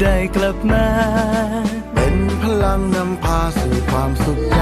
ได้กลับมา เป็นพลังนำพาสู่ความสุข